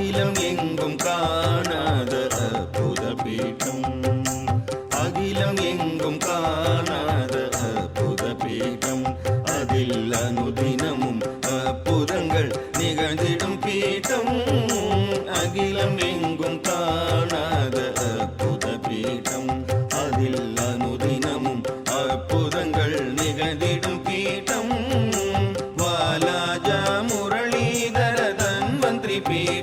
அகிலம் எங்கும் காணாத அற்புத பீடம் அகிலம் எங்கும் காணாத அற்புத பீடம் அதில் அனுதினமும் அற்புதங்கள் நிகழ்ந்திடும் பீடம் அகிலம் எங்கும் காணாத அற்புத பீடம் அதில் அனுதினமும் அற்புதங்கள் நிகழ்ந்திடும் பீடம் வாலாஜா முரளிதர தன்வந்திரி பீடம்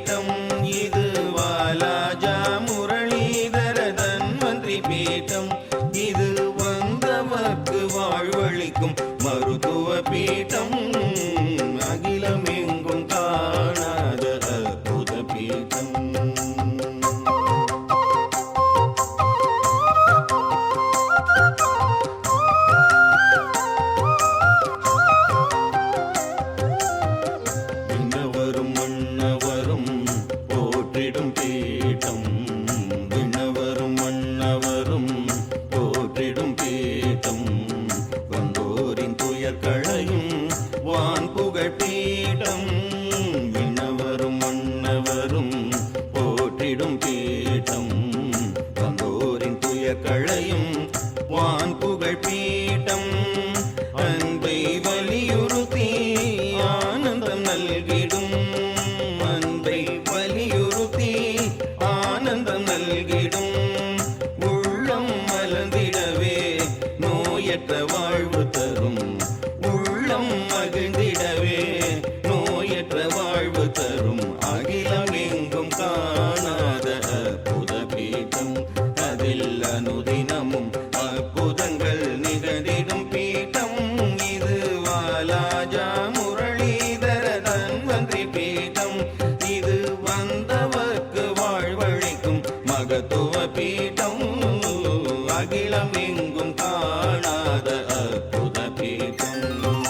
காணாத அற்புத பீடம்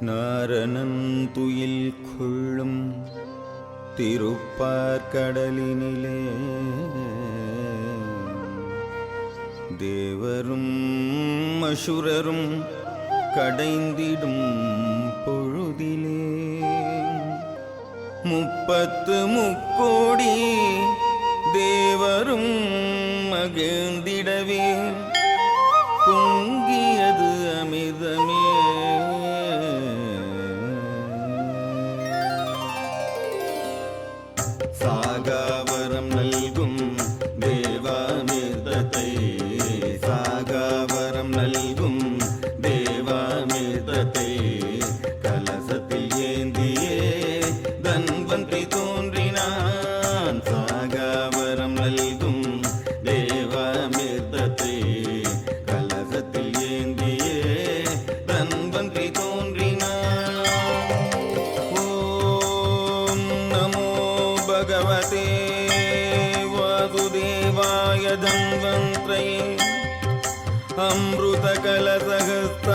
நாரணன் கொள்ளும் திருப்பார்கடலினிலே. தேவரும் அசுரரும் கடைந்திடும் பொழுதிலே. முப்பத்து முக்கோடி தேவரும் மகிழ்ந்திடவே. பொங்கியது அமிர்தமே. சாகாவரம் நல்கும் தேவாமிர்தத்தை. சாகாவரம் நல்கும் தேவாமிர்தத்தை. கலசத்தில் ஏந்தியே தன்வந்தி தோன்றினான். சாகாவரம் நல்கும் यदङ्गन्त्रये अमृतकलसहस्र